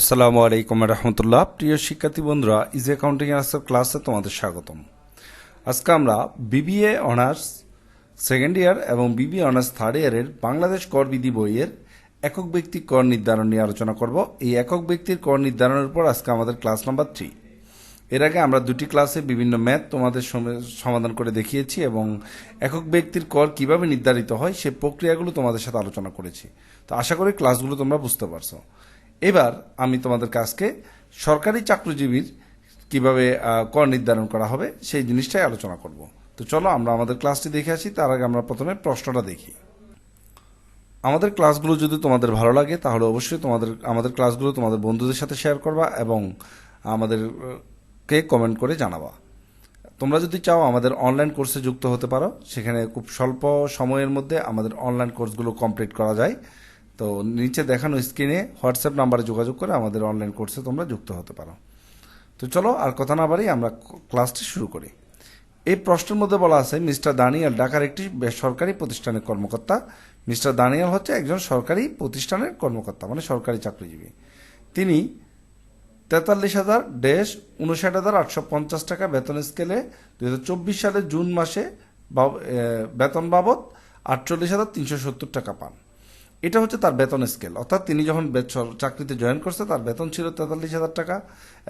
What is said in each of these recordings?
আসসালামু আলাইকুম রহমতুল্লাহ। প্রিয় শিক্ষার্থী বন্ধুরা ইজি অ্যাকাউন্টিং আসার ক্লাসে তোমাদের স্বাগতম। আজকে আমরা বিবিএ অনার্স সেকেন্ড ইয়ার এবং বিবিএ অনার্স থার্ড ইয়ারের বাংলাদেশ কর বিধি বইয়ের একক ব্যক্তি কর নির্ধারণ নিয়ে আলোচনা করব। এই একক ব্যক্তির কর নির্ধারণের উপর আজকে আমাদের ক্লাস নাম্বার থ্রি এর আগে আমরা দুটি ক্লাসে বিভিন্ন ম্যাথ তোমাদের সমাধান করে দেখিয়েছি এবং একক ব্যক্তির কর কীভাবে নির্ধারিত হয় সে প্রক্রিয়াগুলো তোমাদের সাথে আলোচনা করেছি। তো আশা করি ক্লাসগুলো তোমরা বুঝতে পারছ। এবার আমি তোমাদের কাজকে সরকারি চাকরিজীবীর কীভাবে কর নির্ধারণ করা হবে সেই জিনিসটাই আলোচনা করব। তো চলো আমরা আমাদের ক্লাসটি দেখে আসি, তার আগে আমরা প্রথমে প্রশ্নটা দেখি। আমাদের ক্লাসগুলো যদি তোমাদের ভালো লাগে, তাহলে অবশ্যই তোমাদের, আমাদের ক্লাসগুলো তোমাদের বন্ধুদের সাথে শেয়ার করবা এবং আমাদেরকে কমেন্ট করে জানাবা। তোমরা যদি চাও আমাদের অনলাইন কোর্সে যুক্ত হতে পারো, সেখানে খুব স্বল্প সময়ের মধ্যে আমাদের অনলাইন কোর্সগুলো কমপ্লিট করা যায়। তো নিচে দেখানো স্ক্রিনে হোয়াটসঅ্যাপ নাম্বারে যোগাযোগ করে আমাদের অনলাইন কোর্সে তোমরা যুক্ত হতে পারো। তো চলো আর কথা না বাড়ি আমরা ক্লাসটি শুরু করি। এই প্রশ্নের মধ্যে বলা আছে, মিস্টার দানিয়াল ঢাকার একটি বেসরকারি প্রতিষ্ঠানের কর্মকর্তা। মিস্টার দানিয়াল হচ্ছে একজন সরকারি প্রতিষ্ঠানের কর্মকর্তা মানে সরকারি চাকরিজীবী। তিনি তেতাল্লিশ হাজার ড্যাশ উনষাট হাজার আটশো পঞ্চাশ টাকা বেতন স্কেলে দুই হাজার চব্বিশ সালের জুন মাসে বেতন বাবদ আটচল্লিশ হাজার তিনশো সত্তর টাকা পান। এটা হচ্ছে তার বেতন স্কেল অর্থাৎ তিনি যখন চাকরিতে জয়েন করছে, তার বেতন ছিল তেতাল্লিশ হাজার টাকা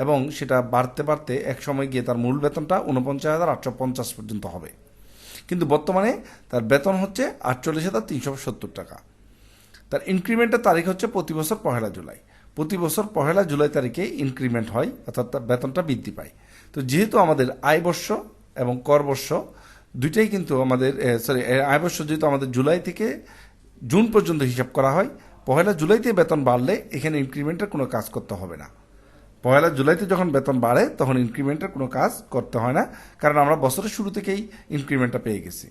এবং সেটা বাড়তে বাড়তে এক সময় গিয়ে তার মূল বেতনটা উনপঞ্চাশ হাজার আটশো পঞ্চাশ পর্যন্ত হবে। কিন্তু বর্তমানে তার বেতন হচ্ছে আটচল্লিশ হাজার তিনশো সত্তর টাকা। তার ইনক্রিমেন্টের তারিখ হচ্ছে প্রতি বছর পহেলা জুলাই। প্রতি বছর পহেলা জুলাই তারিখে ইনক্রিমেন্ট হয়, অর্থাৎ তার বেতনটা বৃদ্ধি পায়। তো যেহেতু আমাদের আয় বর্ষ এবং কর বর্ষ, দুইটাই কিন্তু আমাদের সরি আয় বর্ষ যেহেতু আমাদের জুলাই থেকে জুন পর্যন্ত হিসাব করা হয়। পহেলা জুলাইতে বেতন বাড়লে এখানে ইনক্রিমেন্টের কোনো কাজ করতে হবে না। পয়লা জুলাইতে যখন বেতন বাড়ে, তখন ইনক্রিমেন্টের কোনো কাজ করতে হয় না, কারণ আমরা বছরের শুরু থেকেই ইনক্রিমেন্টটা পেয়ে গেছি।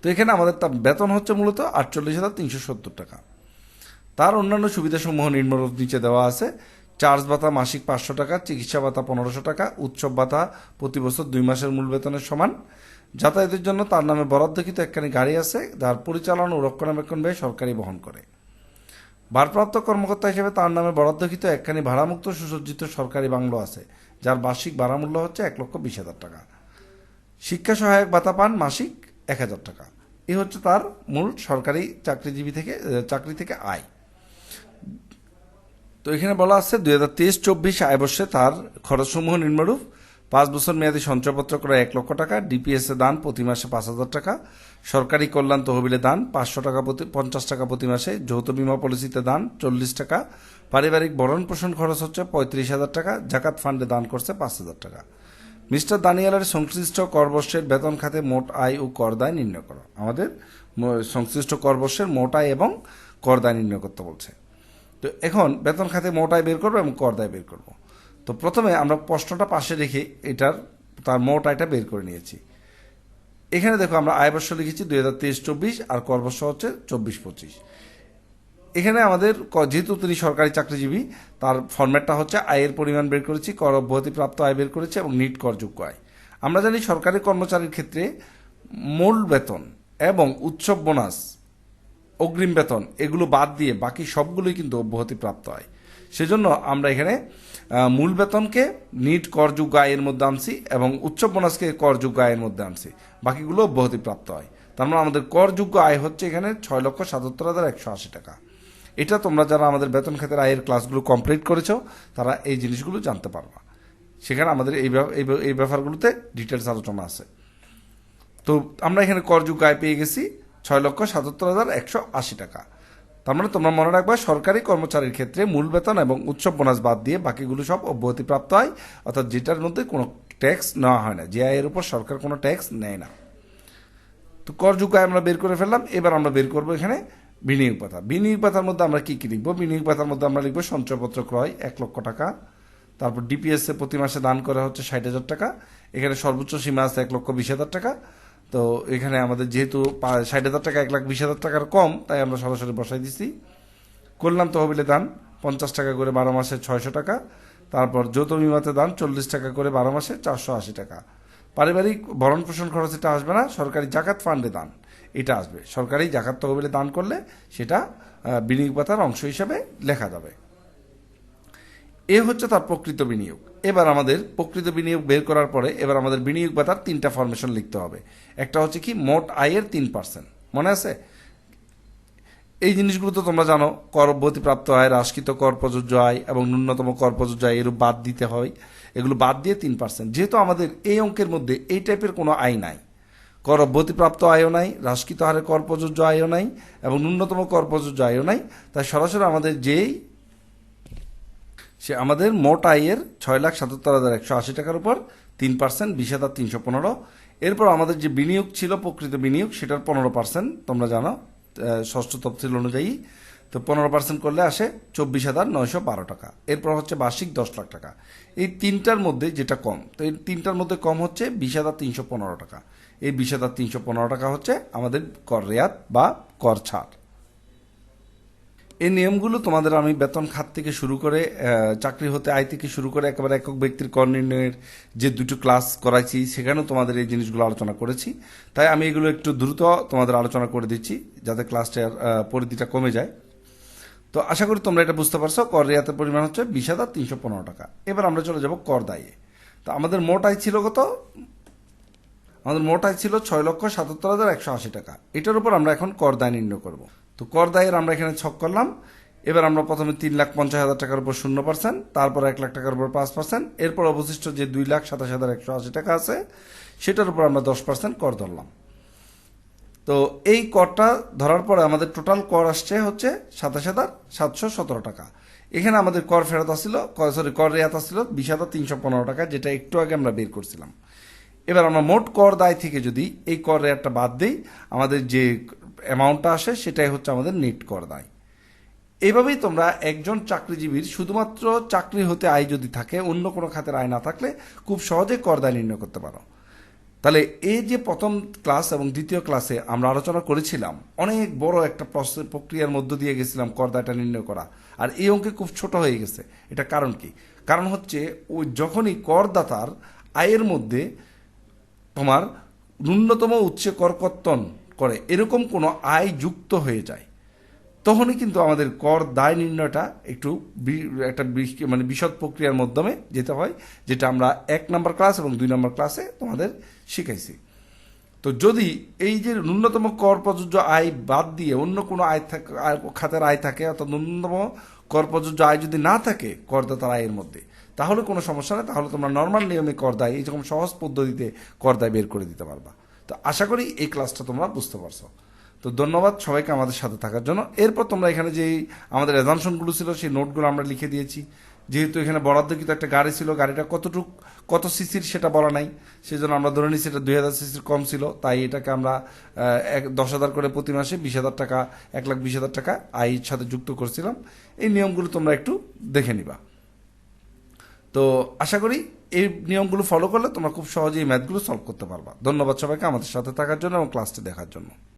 তো এখানে আমাদের তার বেতন হচ্ছে মূলত আটচল্লিশ হাজার তিনশো সত্তর টাকা। তার অন্যান্য সুবিধাসমূহ নিম্ন নিচে দেওয়া আছে। চার্জ ভাতা, মাসিক পাঁচশো টাকা, চিকিৎসা ভাতা পনেরোশো টাকা, উৎসব ভাতা প্রতি বছর দুই মাসের মূল বেতনের সমান। যাতায়াতের জন্য তার নামে বরাদ্দকৃত একখানি গাড়ি আছে, যার পরিচালনা ও রক্ষণাবেক্ষণ ব্যয় সরকারি বহন করে। ভারপ্রাপ্ত কর্মকর্তা হিসেবে তার নামে বরাদ্দকৃত একখানি ভাড়ামুক্ত সুসজ্জিত সরকারি বাংলো আছে, যার বার্ষিক ভাড়া মূল্য হচ্ছে এক লক্ষ বিশ হাজার টাকা। শিক্ষা সহায়ক ভাতা পান মাসিক এক হাজার টাকা। এ হচ্ছে তার মূল সরকারি চাকরিজীবী থেকে চাকরি থেকে আয়। তো এখানে বলা আছে, দুই হাজার তেইশ চব্বিশ আয় বর্ষে তার খরচসমূহ নিম্নরূপ। পাঁচ বছর মেয়াদী সঞ্চয়পত্র করে এক লক্ষ টাকা ডিপিএস দান প্রতি মাসে পাঁচ হাজার টাকা, সরকারি কল্যাণ তহবিলে দান পাঁচশো টাকা প্রতি, পঞ্চাশ টাকা প্রতি মাসে, যৌথ বিমা পলিসিতে দান চল্লিশ টাকা, পারিবারিক ভরণ পোষণ খরচ হচ্ছে পঁয়ত্রিশ হাজার টাকা, জাকাত ফান্ডে দান করছে পাঁচ হাজার টাকা। মিস্টার দানিয়ালের সংশ্লিষ্ট করবর্ষের বেতন খাতে মোট আয় ও কর দায় নির্ণয় করো। আমাদের সংশ্লিষ্ট করবর্ষের মোট আয় এবং কর দায় নির্ণয় করতে বলছে। তো এখন বেতন খাতে মোট আয় বের করব এবং কর দায় বের করব। তো প্রথমে আমরা প্রশ্নটা পাশে রেখে এটার, তার মোট আয়টা বের করে নিয়েছি। এখানে দেখো আমরা আয় বর্ষ লিখেছি দুই হাজার তেইশ, চব্বিশ, আর করবর্ষ হচ্ছে চব্বিশ, পঁচিশ। এখানে আমাদের যেহেতু তিনি সরকারি চাকরিজীবী, তার ফরম্যাটটা হচ্ছে আয়ের পরিমাণ বের করেছি, কর অব্যাহতি প্রাপ্ত আয় বের করেছে এবং নিট করযোগ্য আয়। আমরা জানি সরকারি কর্মচারীর ক্ষেত্রে মূল বেতন এবং উৎসব বোনাস, অগ্রিম বেতন, এগুলো বাদ দিয়ে বাকি সবগুলোই কিন্তু অব্যাহতি প্রাপ্ত হয় সেজন্য আমরা এখানে মূল বেতনকে নিট করযোগ্য আয়ের মধ্যে আনছি এবং উচ্চ বোনাসকে করযোগ্য আয়ের মধ্যে আনছি। বাকিগুলো অব্যাহতি প্রাপ্ত হয়। তার মানে আমাদের করযোগ্য আয় হচ্ছে এখানে ছয় লক্ষ সাতাত্তর হাজার একশো আশি টাকা। এটা তোমরা যারা আমাদের বেতন খাতের আয়ের ক্লাসগুলো কমপ্লিট করেছ, তারা এই জিনিসগুলো জানতে পারবা। সেখানে আমাদের এই এই এই ব্যাপারগুলোতে ডিটেলস আলোচনা আছে। তো আমরা এখানে করযোগ্য আয় পেয়ে গেছি ছয় লক্ষ সাতাত্তর হাজার একশো আশি টাকা। তার মানে তোমরা মনে রাখবা, সরকারি কর্মচারীর ক্ষেত্রে মূল বেতন এবং উৎসব বোনাস বাদ দিয়ে বাকিগুলো সব অব্যাহতি প্রাপ্ত হয়, অর্থাৎ যেটার মধ্যে কোনো ট্যাক্স নেওয়া হয় না। যে আয়ের উপর সরকার কোনো ট্যাক্স নেয় না। তো করযোগ্য আয় আমরা বের করে ফেললাম, এবার আমরা বের করব এখানে বিনিয়োগ পাতা বিনিয়োগ পাতার মধ্যে আমরা কী কী লিখব? বিনিয়োগ পাতার মধ্যে আমরা লিখব সঞ্চয়পত্র ক্রয়, এক লক্ষ টাকা। তারপর ডিপিএস এ প্রতি মাসে দান করা হচ্ছে ষাট হাজার টাকা। এখানে সর্বোচ্চ সীমা আছে এক লক্ষ বিশ হাজার টাকা। তো এখানে আমাদের যেহেতু ষাট হাজার টাকা, এক লাখ বিশ হাজার টাকার কম, তাই আমরা সরাসরি বসাই দিছি। কল্যাণ তহবিলে দান, পঞ্চাশ টাকা করে বারো মাসে ছয়শো টাকা, তারপর যৌথ বিমাতে দান, চল্লিশ টাকা করে বারো মাসে চারশো আশি টাকা। পারিবারিক ভরণ পোষণ খরচ এটা আসবে না, সরকারি জাকাত ফান্ডে দান, এটা আসবে। সরকারি জাকাত তহবিলে দান করলে সেটা বিনিয়োগ পাতার অংশ হিসাবে লেখা যাবে। এ হচ্ছে তার প্রকৃত বিনিয়োগ। এবার আমাদের প্রকৃত বিনিয়োগ বের করার পরে এবার আমাদের বিনিয়োগ বা তার তিনটা ফরমেশন লিখতে হবে। একটা হচ্ছে কি, মোট আয়ের তিন পার্সেন্ট মনে আছে? এই জিনিসগুলো তো তোমরা জানো, কর প্রাপ্ত আয় রাশকৃত কর প্রযোজ্য আয় এবং ন্যূনতম কর প্রযোজ্য আয় এরূপ বাদ দিতে হয়। এগুলো বাদ দিয়ে তিন পার্সেন্ট যেহেতু আমাদের এই অঙ্কের মধ্যে এই টাইপের কোনো আয় নাই। কর প্রাপ্ত আয়ও নাই রাশকৃত হারে কর প্রযোজ্য আয়ও নাই এবং ন্যূনতম কর প্রযোজ্য আয়ও নাই। তাই সরাসরি আমাদের যেই সে আমাদের মোট আয়ের ছয় লাখ সাতাত্তর হাজার একশো আশি টাকার উপর তিন পার্সেন্ট, বিশ হাজার তিনশো পনেরো। এরপর আমাদের যে বিনিয়োগ ছিল, প্রকৃত বিনিয়োগ, সেটার পনেরো পার্সেন্ট, তোমরা জানো ষষ্ঠ তফসিল অনুযায়ী। তো পনেরো পার্সেন্ট করলে আসে চব্বিশ হাজার নয়শো বারো টাকা। এরপর হচ্ছে বার্ষিক দশ লাখ টাকা। এই তিনটার মধ্যে যেটা কম, তো এই তিনটার মধ্যে কম হচ্ছে বিশ হাজার তিনশো পনেরো টাকা। এই বিশ হাজার তিনশো পনেরো টাকা হচ্ছে আমাদের কর রেয়াত বা কর ছাড়। এই নিয়মগুলো তোমাদের আমি বেতন খাত থেকে শুরু করে চাকরি হতে আয় থেকে শুরু করে একেবারে একক ব্যক্তির কর নির্ণয়ের যে দুটো ক্লাস করাইছি, সেখানেও তোমাদের এই জিনিসগুলো আলোচনা করেছি। তাই আমি এগুলো একটু দ্রুত তোমাদের আলোচনা করে দিচ্ছি, যাতে ক্লাসটার পরিধিটা কমে যায়। তো আশা করি তোমরা এটা বুঝতে পারছ, কর রেয়াতের পরিমাণ হচ্ছে বিশ হাজার তিনশো পনেরো টাকা। এবার আমরা চলে যাব কর দায়ে। তো আমাদের মোট আয় ছিল কত? আমাদের মোট আয় ছিল ছয় লক্ষ সাতাত্তর হাজার একশো আশি টাকা। এটার উপর আমরা এখন কর দায় নির্ণয় করব। তো কর দায়ের আমরা এখানে ছক করলাম। এবার আমরা প্রথমে তিন লাখ পঞ্চাশ হাজার টাকার উপর শূন্য পার্সেন্ট, তারপর এক লাখ টাকার উপর পাঁচ পার্সেন্ট, এরপর অবশিষ্ট যে দুই লাখ সাতাশ হাজার একশো আশি টাকা আছে, সেটার উপর আমরা দশ পার্সেন্ট কর ধরলাম। তো এই করটা ধরার পরে আমাদের টোটাল কর আসছে হচ্ছে সাতাশ হাজার সাতশো সতেরো টাকা। এখানে আমাদের কর ফেরত আসছিল সরি কর রেয়াত আসছিল বিশ হাজার তিনশো পনেরো টাকা, যেটা একটু আগে আমরা বের করছিলাম। এবার আমরা মোট কর দায় থেকে যদি এই কর রেয়াতটা বাদ দিই, আমাদের যে অ্যামাউন্টটা আসে সেটাই হচ্ছে আমাদের নেট কর দায়। এইভাবেই তোমরা একজন চাকরিজীবীর শুধুমাত্র চাকরি হতে আয় যদি থাকে, অন্য কোনো খাতের আয় না থাকলে খুব সহজে কর দায় নির্ণয় করতে পারো। তাহলে এই যে প্রথম ক্লাস এবং দ্বিতীয় ক্লাসে আমরা আলোচনা করেছিলাম, অনেক বড় একটা প্রক্রিয়ার মধ্য দিয়ে গেছিলাম করদায়টা নির্ণয় করা। আর এই অঙ্কে খুব ছোট হয়ে গেছে। এটা কারণ কি? কারণ হচ্ছে, ওই যখনই করদাতার আয়ের মধ্যে তোমার ন্যূনতম উৎসে করকর্তন করে, এরকম কোনো আয় যুক্ত হয়ে যায়, তখনই কিন্তু আমাদের কর দায় নির্ণয়টা একটু একটা মানে বিশদ প্রক্রিয়ার মাধ্যমে যেতে হয়, যেটা আমরা এক নম্বর ক্লাস এবং দুই নম্বর ক্লাসে তোমাদের শিখাইছি। তো যদি এই যে ন্যূনতম কর প্রযোজ্য আয় বাদ দিয়ে অন্য কোনো আয় থাকে, আয়- খাতের আয় থাকে, অর্থাৎ ন্যূনতম কর প্রযোজ্য আয় যদি না থাকে, করদাতার আয়ের মধ্যে, তাহলে কোনো সমস্যা নেই। তাহলে তোমরা নর্মাল নিয়মে করদায়, এই এইরকম সহজ পদ্ধতিতে কর দায় বের করে দিতে পারবা। তো আশা করি এই ক্লাসটা তোমরা বুঝতে পারছ। তো ধন্যবাদ সবাইকে আমাদের সাথে থাকার জন্য। এরপর তোমরা এখানে যে আমাদের অ্যাজামশনগুলো ছিল, সেই নোটগুলো আমরা লিখে দিয়েছি। যেহেতু এখানে বরাদ্দকৃত একটা গাড়ি ছিল, গাড়িটা কতটুক, কত সিসির সেটা বলা নাই। সেই জন্য আমরা ধরে নিচ্ছি এটা দুই হাজার সিসির কম ছিল, তাই এটাকে আমরা এক, দশ হাজার করে প্রতি মাসে বিশ হাজার টাকা, এক লাখ বিশ হাজার টাকা আয়ের সাথে যুক্ত করছিলাম। এই নিয়মগুলো তোমরা একটু দেখে নিবা। তো আশা করি এই নিয়মগুলো ফলো করলে তোমরা খুব সহজেই ম্যাথগুলো সলভ করতে পারবা। ধন্যবাদ সবাইকে আমাদের সাথে থাকার জন্য এবং ক্লাসটি দেখার জন্য।